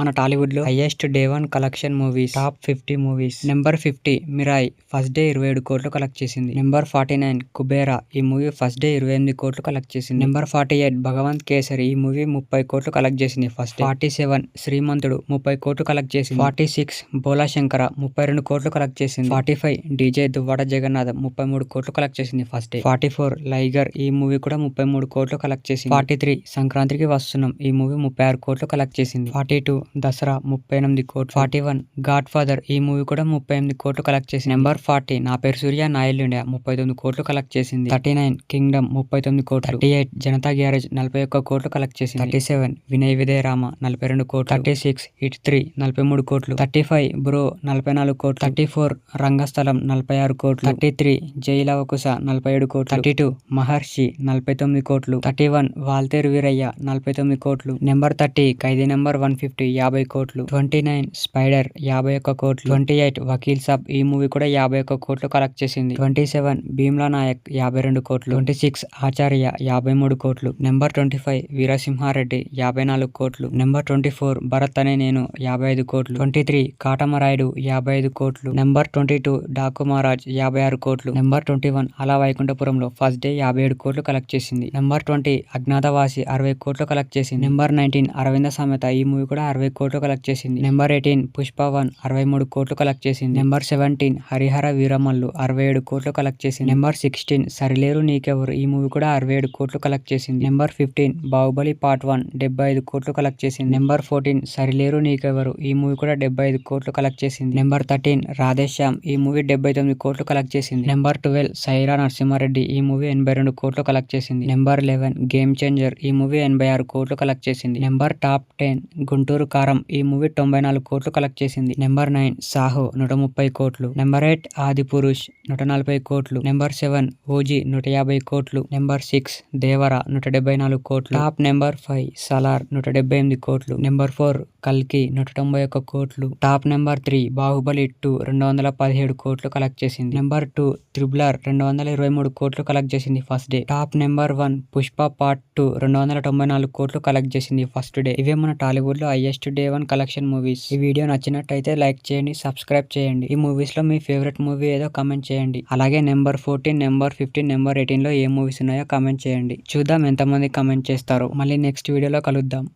మన టాలీవుడ్లో highest day one collection movies top fifty movies. Number fifty Mirai first day ఇరవై ఏడు కోట్లు కలెక్ట్ చేసింది. నెంబర్ ఫార్టీ నైన్ కుబేరా ఈ మూవీ ఫస్ట్ డే ఇరవై ఎనిమిది కోట్లు కలెక్ట్ చేసింది. Number forty eight Bhagavanth Kesari ఈ మూవీ ముప్పై కోట్లు కలెక్ట్ చేసింది. ఫస్ట్ ఫార్టీ సెవెన్ శ్రీమంతుడు ముప్పై కోట్లు కలెక్ట్ చేసింది. ఫార్టీ సిక్స్ బోలా శంకర ముప్పై రెండు కోట్లు కలెక్ట్ చేసింది. Forty five DJ Duvvada Jagannadh ముప్పై మూడు కోట్లు కలెక్ట్ చేసింది first day. Forty four Liger ఈ మూవీ కూడా ముప్పై మూడు కోట్లు కలెక్ట్ చేసింది. ఫార్టీ త్రీ సంక్రాంతికి వస్తున్నాం ఈ మూవీ ముప్పై ఆరు కోట్లు కలెక్ట్ చేసింది. ఫార్టీ టూ దసరా ముప్పై ఎనిమిది కోట్లు. Forty one. గాడ్ ఫాదర్ ఈ మూవీ కూడా ముప్పై ఎనిమిది కోట్లు కలెక్ట్ చేసింది. Number forty. నా పేరు సూర్య నా ఇల్లు ఇండియా. ముప్పై తొమ్మిది కోట్లు కలెక్ట్ చేసింది. Thirty nine. కింగ్డమ్ ముప్పై తొమ్మిది కోట్లు. Thirty eight. జనతా గ్యారేజ్ నలభై ఒక్క కోట్లు కలెక్ట్ చేసింది. Thirty seven. వినయ్ విదయ రామ నలభై రెండు కోట్లు. Thirty six. ఇట్ త్రీ నలభై మూడు కోట్లు. Thirty five. బ్రో నలభై నాలుగు కోట్లు. Thirty four. రంగస్థలం నలభై ఆరు కోట్లు. Thirty three. జైలవకుశ నలభై ఏడు కోట్లు. Thirty two. మహర్షి నలభై తొమ్మిది కోట్లు. Thirty one. వాల్తేరు వీరయ్య నలభై తొమ్మిది కోట్లు. Number thirty. Khaidi number one fifty. యాభై కోట్లు. ట్వంటీ నైన్ స్పైడర్ యాభై ఒక్క కోట్లు. ట్వంటీ ఎయిట్ వకీల్ సాబ్ ఈ మూవీ కూడా యాభై ఒక్క కోట్లు కలెక్ట్ చేసింది. ట్వంటీ సెవెన్ భీమ్లా నాయక్ యాభై రెండు కోట్లు. ట్వంటీ సిక్స్ ఆచార్య యాభై మూడు కోట్లు. నెంబర్ ట్వంటీ ఫైవ్ వీరసింహారెడ్డి యాభై నాలుగు కోట్లు. నెంబర్ ట్వంటీ ఫోర్ భరత్ అనే నేను యాభై ఐదు కోట్లు. ట్వంటీ త్రీ కాటమరాయుడు యాభై ఐదు కోట్లు. Number twenty two Daku Maharaj యాభై ఆరు కోట్లు. నెంబర్ ట్వంటీ వన్ అలా వైకుంఠపురంలో ఫస్ట్ డే యాభై ఏడు కోట్లు కలెక్ట్ చేసింది. నెంబర్ ట్వంటీ అజ్ఞాతవాసి అరవై కోట్లు కలెక్ట్ చేసింది. నెంబర్ నైన్టీన్ అరవింద సమేత ఈ మూవీ కూడా అరవై కోట్లు కలెక్ట్ చేసింది. నెంబర్ ఎయిటీన్ పుష్ప వన్ అరవై మూడు కోట్లు కలెక్ట్ చేసింది. నెంబర్ సెవెంటీన్ హరిహర వీరమల్లు అరవై ఏడు కోట్లు కలెక్ట్ చేసింది. నెంబర్ సిక్స్టీన్ సరిలేరు నీకెవరు ఈ మూవీ కూడా అరవై ఏడు కోట్లు కలెక్ట్ చేసింది. Number fifteen Baahubali part one డెబ్బై ఐదు కోట్లు కలెక్ట్ చేసింది. నెంబర్ ఫోర్టీన్ సరిలేరు నీకెవరు ఈ మూవీ కూడా డెబ్బై ఐదు కోట్లు కలెక్ట్ చేసింది. నెంబర్ థర్టీన్ రాధేశ్యామ్ ఈ మూవీ డెబ్బై తొమ్మిది కోట్లు కలెక్ట్ చేసింది. నెంబర్ ట్వెల్వ్ సైరా నరసింహారెడ్డి ఈ మూవీ ఎనభై రెండు కోట్లు కలెక్ట్ చేసింది. నెంబర్ లెవెన్ గేమ్ చేంజర్ ఈ మూవీ ఎనభై ఆరు కోట్లు కలెక్ట్ చేసింది. నెంబర్ టాప్ టెన్ గుంటూరు కారం ఈ మూవీ తొంభై నాలుగు కోట్లు కలెక్ట్ చేసింది. నెంబర్ నైన్ సాహో నూట ముప్పై కోట్లు. నెంబర్ ఎయిట్ ఆది పురుష్ నూట నలభై కోట్లు. నెంబర్ సెవెన్ ఓజీ నూట యాభై కోట్లు. నెంబర్ సిక్స్ దేవర నూట డెబ్బై నాలుగు కోట్లు. టాప్ నెంబర్ ఫైవ్ సలార్ నూట డెబ్బై ఎనిమిది కోట్లు. నెంబర్ ఫోర్ కల్కి నూట తొంభై ఒక్క కోట్లు. Top number three Baahubali two రెండు వందల పదిహేడు కోట్లు కలెక్ట్ చేసింది. నెంబర్ టూ త్రిబులర్ రెండు వందల ఇరవై మూడు కోట్లు కలెక్ట్ చేసింది first day top number one Pushpa part two రెండు వందల తొంభై నాలుగు కోట్లు కలెక్ట్ చేసింది ఫస్ట్ డే ఇవే మన టాలీవుడ్లో highest day one collection movies. ఈ వీడియో నచ్చినట్టయితే లైక్ చేయండి సబ్స్క్రైబ్ చేయండి. ఈ మూవీస్లో మీ ఫేవరెట్ మూవీ ఏదో కమెంట్ చేయండి. అలాగే number fourteen number fifteen number ఎయిటీన్లో ఏ మూవీస్ ఉన్నాయో కమెంట్ చేయండి. చూద్దాం ఎంతమంది కమెంట్ చేస్తారో. మళ్ళీ నెక్స్ట్ వీడియోలో కలుద్దాం.